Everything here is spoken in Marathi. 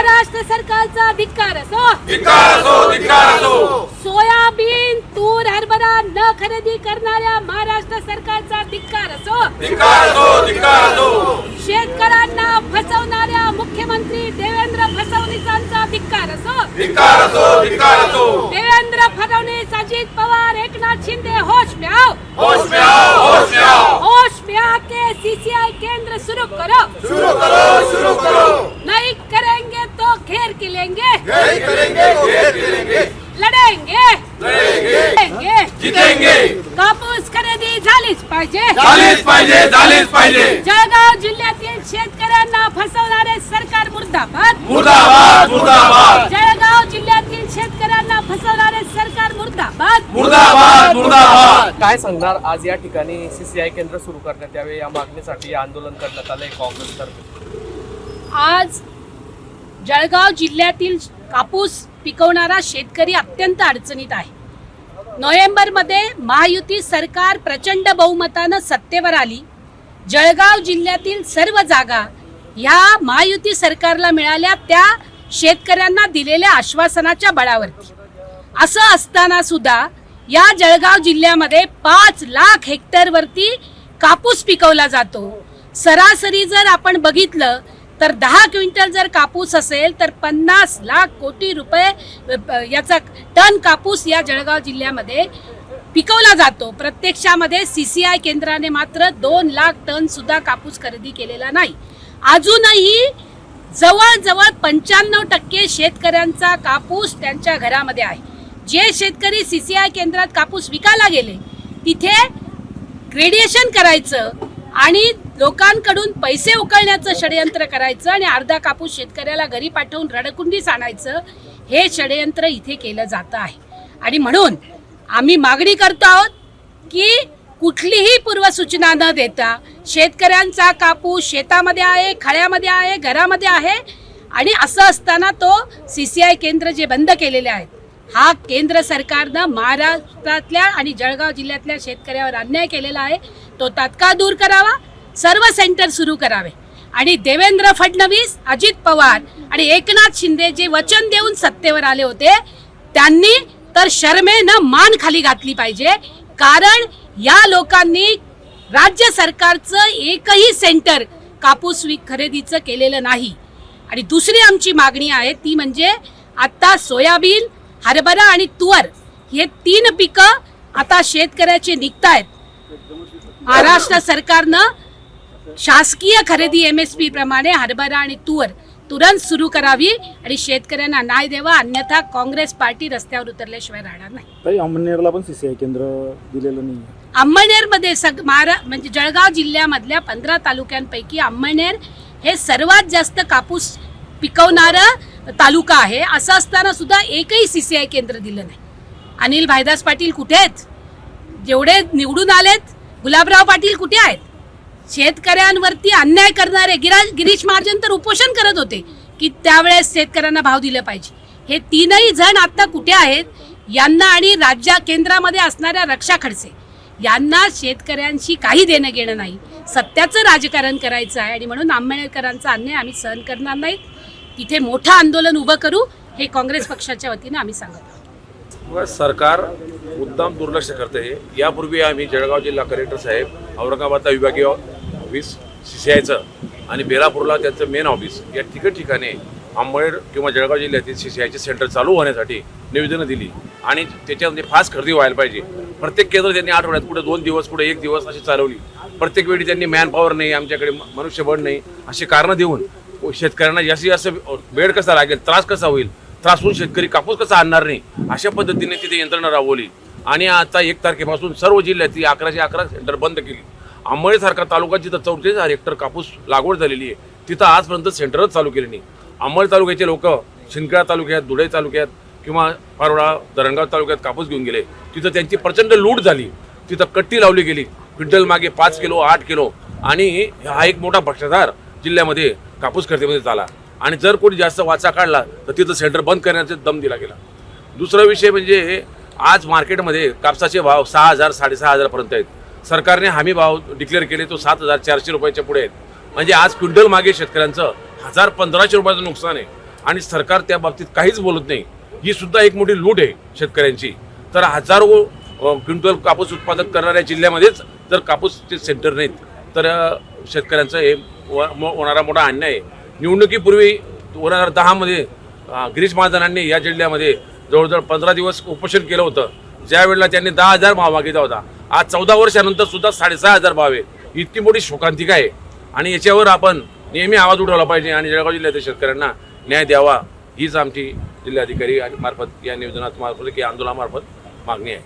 महाराष्ट्र सरकारचा धिक्कार असो. धिक्कार असो धिक्कार असो. सोयाबीन तूर हरभरा न खरेदी करणाऱ्या महाराष्ट्र सरकारचा धिक्कार असो. धिक्कार असो धिक्कार असो. शेतकऱ्यांना फसवणाऱ्या मुख्यमंत्री देवेंद्र फसवणीसांचा धिक्कार असो. धिक्कार असो धिक्कार असो. देवेंद्र फडणवीस अजित पवार एकनाथ शिंदे होश प्याव होश में होश में होश केंद्र सुरू करो. शुरू करो करो. घेर के लेंगे नहीं करेंगे घेर के लेंगे लढेंगे लढेंगे लढेंगे जितेंगे। कापूस खरेदी झालीच पाहिजे। झालीच पाहिजे झालीच पाहिजे। जळगाव जिल्ह्यातील शेतकऱ्यांना फसवणारे सरकार मुर्दाबाद। मुर्दाबाद मुर्दाबाद। जळगाव जिल्ह्यातील शेतकऱ्यांना फसवणारे सरकार मुर्दाबाद। मुर्दाबाद मुर्दाबाद। काय सांगणार? आज या ठिकाणी सीसीआय केंद्र सुरू करण्यात यावे या मागणीसाठी आंदोलन करण्यात आलंय काँग्रेसतर्फे आज जळगाव जिल्ह्यातील कापूस पिकवणारा शेतकरी अत्यंत अडचणीत आहे. नोव्हेंबरमध्ये महायुती सरकार प्रचंड बहुमतानं सत्तेवर आली. जळगाव जिल्ह्यातील सर्व जागा ह्या महायुती सरकारला मिळाल्या त्या शेतकऱ्यांना दिलेल्या आश्वासनाच्या बळावरती. असं असताना सुद्धा या जळगाव जिल्ह्यामध्ये पाच लाख हेक्टरवरती कापूस पिकवला जातो. सरासरी जर आपण बघितलं तर दहा क्विंटल जर कापूस असेल तर पन्नास लाख कोटी रुपये याचा टन कापूस या जळगाव जिल्ह्यामध्ये पिकवला जातो. प्रत्यक्षामध्ये सी सी आय केंद्राने मात्र दोन लाख टन सुद्धा कापूस खरेदी केलेला नाही. अजूनही जवळजवळ पंच्याण्णव टक्के शेतकऱ्यांचा कापूस त्यांच्या घरामध्ये आहे. जे शेतकरी सी सी आय केंद्रात कापूस विकायला गेले तिथे ग्रेडिएशन करायचं आणि लोकांकडून पैसे उकळण्याचं षडयंत्र करायचं आणि अर्धा कापूस शेतकऱ्याला घरी पाठवून रडकुंडीस आणायचं हे षडयंत्र इथे केलं जातं आहे. आणि म्हणून आम्ही मागणी करतो आहोत की कुठलीही पूर्वसूचना न देता शेतकऱ्यांचा कापूस शेतामध्ये आहे खळ्यामध्ये आहे घरामध्ये आहे आणि असं असताना तो सी सी आय केंद्र जे बंद केलेले आहेत हा केंद्र सरकारनं महाराष्ट्रातल्या आणि जळगाव जिल्ह्यातल्या शेतकऱ्यावर अन्याय केलेला आहे. तो तात्काळ दूर करावा सर्व सेंटर सुरू करावे. आणि देवेंद्र फडणवीस अजित पवार आणि एकनाथ शिंदे जे वचन देऊन सत्तेवर आले होते त्यांनी तर शर्मेनं मान खाली घातली पाहिजे. कारण या लोकांनी राज्य सरकारचं एकही सेंटर कापूस विक खरेदीचं केलेलं नाही. आणि दुसरी आमची मागणी आहे ती म्हणजे आत्ता सोयाबीन हरभरा आणि तुवर हे तीन पिकं आता शेतकऱ्याचे निघतायत. महाराष्ट्र सरकारनं शासकीय खरेदी एम एस पी प्रमाणे हरभरा आणि तुवर तुरंत सुरू करावी आणि शेतकऱ्यांना न्याय द्यावा अन्यथा काँग्रेस पार्टी रस्त्यावर उतरल्याशिवाय राहणार नाही. अंमळनेरला पण सीसीआय केंद्र दिलेलं नाही अंमळनेरमध्ये सग महारा म्हणजे जळगाव जिल्ह्यामधल्या पंधरा तालुक्यांपैकी अंमळनेर हे सर्वात जास्त कापूस पिकवणारं तालुका आहे. असं असताना सुद्धा एकही सी सी आय केंद्र दिलं नाही. अनिल भाईदास पाटील कुठे आहेत? जेवढे निवडून आलेत गुलाबराव पाटील कुठे आहेत? शेतकऱ्यांवरती अन्याय करणारे गिरा गिरीश महाजन तर उपोषण करत होते की त्यावेळेस शेतकऱ्यांना भाव दिले पाहिजे. हे तीनही जण आता कुठे आहेत? यांना आणि राज्या केंद्रामध्ये असणाऱ्या रक्षा खडसे. यांना शेतकऱ्यांशी काही देणं घेणं नाही. सत्याचं राजकारण करायचं आहे आणि म्हणून आंबेडकरांचा अन्याय आम्ही सहन करणार नाहीत इथे मोठं आंदोलन उभं करू हे काँग्रेस पक्षाच्या वतीनं आम्ही सांगत आहोत. सरकार मुद्दाम दुर्लक्ष करते यापूर्वी आम्ही जळगाव जिल्हा कलेक्टर साहेब औरंगाबादला विभागीय ऑफिस सी सी आयचं आणि बेलापूरला त्यांचं मेन ऑफिस या तिघं ठिकाणी अंबळनेर किंवा जळगाव जिल्ह्यातील सी सी आयचे सेंटर चालू होण्यासाठी निवेदनं दिली. आणि त्याच्यामध्ये फास्ट खरेदी व्हायला पाहिजे. प्रत्येक केंद्र त्यांनी आठवड्यात कुठे दोन दिवस कुठे एक दिवस अशी चालवली. प्रत्येक वेळी त्यांनी मॅनपॉवर नाही आमच्याकडे मनुष्यबळ नाही अशी कारणं देऊन शेतकऱ्यांना जास्तीत जास्त वेळ कसा लागेल त्रास कसा होईल? त्रास होऊन शेतकरी कापूस कसा आणणार नाही? अशा पद्धतीने तिथे यंत्रणा राबवली. आणि आता एक तारखेपासून सर्व जिल्ह्यातली अकराशे अकरा सेंटर बंद केली. अंबळीसारखा तालुका जिथं चौतीस हजार हेक्टर कापूस लागवड झालेली आहे तिथं आजपर्यंत सेंटरच चालू केली नाही. अंबळ तालुक्याचे लोक शिंदखेडा तालुक्यात धुळे तालुक्यात किंवा पारोळा धरणगाव तालुक्यात कापूस घेऊन गेले. तिथं त्यांची प्रचंड लूट झाली. तिथं कट्टी लावली गेली. क्विंटल मागे पाच किलो आठ किलो. आणि हा एक मोठा भ्रष्टाचार जिल्ह्यामध्ये कापूस खरेदीमध्ये झाला. आणि जर कोणी जास्त वाचा काढला तर तिथं सेंटर बंद करण्याचा दम दिला गेला. दुसरा विषय म्हणजे आज मार्केटमध्ये कापसाचे भाव सहा हजार साडेसहा हजारपर्यंत आहेत. सरकारने हमी भाव डिक्लेअर केले तो सात हजार चारशे रुपयाच्या पुढे आहेत. म्हणजे आज क्विंटल मागे शेतकऱ्यांचं हजार पंधराशे रुपयाचं नुकसान आहे. आणि सरकार त्या बाबतीत काहीच बोलत नाही. ही सुद्धा एक मोठी लूट आहे शेतकऱ्यांची. तर हजारो क्विंटल कापूस उत्पादन करणाऱ्या जिल्ह्यामध्येच जर कापूसचे सेंटर नाहीत तर शेतकऱ्यांचं हे होणारा मोठा अन्याय आहे. निवडणुकीपूर्वी दोन हजार दहामध्ये गिरीश महाजनांनी या जिल्ह्यामध्ये जवळजवळ पंधरा दिवस उपोषण केलं होतं. ज्यावेळेला त्यांनी दहा हजार भाव मागितला होता. आज चौदा वर्षानंतर सुद्धा साडेसहा हजार भाव आहे इतकी मोठी शोकांतिका आहे. आणि याच्यावर आपण नेहमी आवाज उठवला पाहिजे आणि जळगाव जिल्ह्यातील शेतकऱ्यांना न्याय द्यावा. हीच आमची जिल्हाधिकारी आणि मार्फत या निवेदनात मार्फत की आंदोलनामार्फत मागणी आहे.